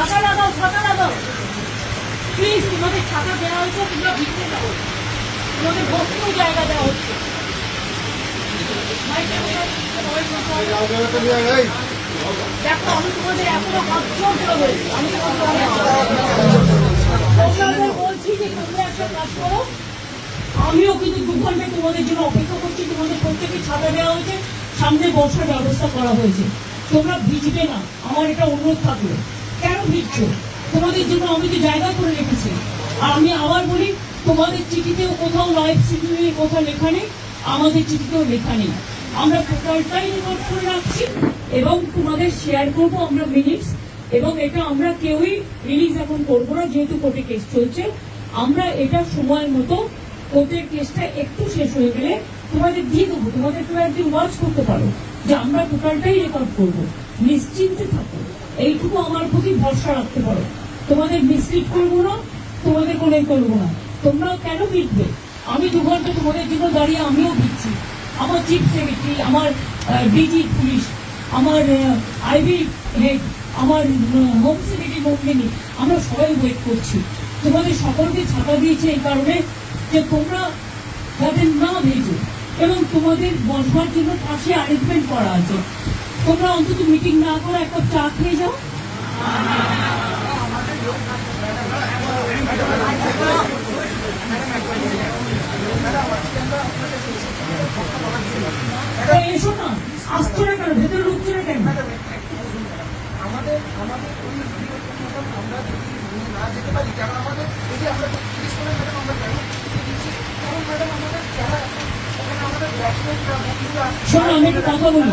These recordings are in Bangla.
ছাতা লাগাও ছাতা লাগাও প্লিজ তোমাদের ছাতা দেওয়া হয়েছে, তোমরা ভিতরে যাও। তোমাদের বসতেও জায়গা দেওয়া হচ্ছে। দেখো, আমি তোমাদের এখনও আমি বলছি যে তোমরা একটা কাজ করো। আমিও কিন্তু দু তোমাদের জন্য অপেক্ষা করছি। তোমাদের প্রত্যেকে ছাতা দেওয়া হয়েছে। সামনে বসার ব্যবস্থা করা হয়েছে। তোমরা ভিজবে না। আমার এটা অনুরোধ থাকল। কেন ভিজছো তোমাদের জন্য আমি তো জায়গা করে রেখেছি। আর আমি আবার বলি, তোমাদের চিঠিতেও কোথাও লাইভ শিডিউলে কোথাও লেখা নেই, আমাদের চিঠিতেও লেখা নেই। আমরা টোটালটাই রেকর্ড করে রাখছি এবং তোমাদের শেয়ার করব আমরা মিনিটস এবং এটা আমরা কেউই রিলিজ এখন করব না, যেহেতু কোর্টে কেস চলছে। আমরা এটা সময় মতো কোর্টের কেসটা একটু শেষ হয়ে গেলে তোমাদের দিয়ে দেবো। তোমাদের তোমরা একদিন ওয়াচ করতে পারো যে আমরা টোটালটাই রেকর্ড করব। নিশ্চিন্তে থাকো। এইটুকু আমার প্রতি ভরসা রাখতে পারো। তোমাদের মিসলিড করব না, তোমাদের কোনো করব না। তোমরাও কেন বিটবে আমি দু ঘণ্টা তোমাদের জন্য দাঁড়িয়ে আমিও দিচ্ছি আমার চিফ সেক্রেটারি আমার ডিজি পুলিশ আমার আইবি হেড আমার হোম সেক্রেটারি মন্দিনী আমরা সবাই ওয়েট করছি। তোমাদের সকলকে ছাতা দিয়েছে এই কারণে যে তোমরা যাতে না ভেজো। এবং তোমাদের বসবার জন্য পাশে অ্যারেঞ্জমেন্ট করা আছে। তোমরা অন্তত মিটিং না করে একটা চা খেয়ে যাও। এসো না। আসছো না কেন? ভেতরে ঢুকছো না কেন? আমাদের আমাদের না যেতে পারি কারণ আমাদের যদি আমরা আমি একটা কথা বলি।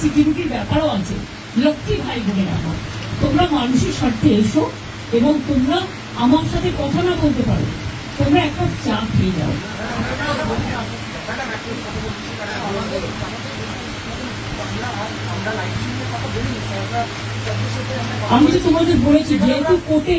সিকিউরিটির ব্যাপারও আছে। লক্ষ্মী ভাই বোনের আমার তোমরা মানুষের স্বার্থে এসো এবং তোমরা আমার সাথে কথা না বলতে পারো। তোমরা একটা চা খেয়ে যাও। আমি তো তোমাদের বলেছি, যেহেতু কোর্টে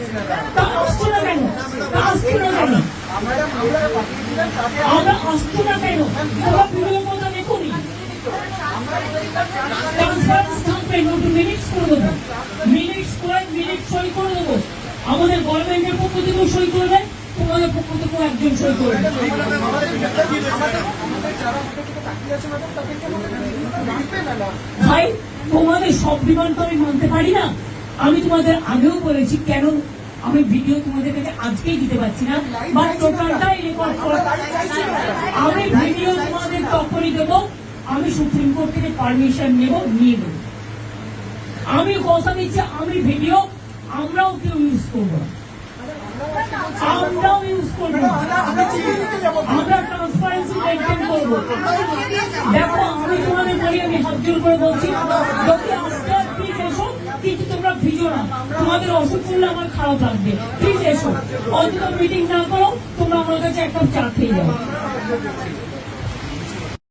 ম্যাডাম না কেন আমাদের গভর্নমেন্টের পক্ষ থেকেও সই করে দেয় তোমাদের পক্ষ থেকেও একজন সই করে দেয় আমাদের আমাদের যারা আমাদের থেকে তাকিয়ে আছে ম্যাডাম তাদেরকে আমাদের লাগবে ম্যাডাম ভাই, তোমাদের সব ডিমান্ড তো আমি মানতে পারি না। আমি তোমাদের আগেও বলেছি, কেন আমি ভিডিও তোমাদের কাছে আজকেই দিতে পারছি না, বা টোটালটাই রেকর্ড করা। আমি ভিডিও তোমাদের তখনই দেবো, আমি সুপ্রিম কোর্ট থেকে পারমিশন নেব, নিয়ে দেবো আমি কথা দিচ্ছি, আমি ভিডিও আমরাও কেউ ইউজ করব আমরাও ইউজ করব আমরা ট্রান্সপারেন্সি মেনটেন করব। দেখো, আমি তোমাদের বলি, আমি হাত করে বলছি, যদি আজকে না। তোমাদের অসুখ করলে আমার খারাপ লাগবে। প্লিজ এসো অন্তত মিটিং না করো, তোমরা আমার কাছে একটা চাকরি যাও।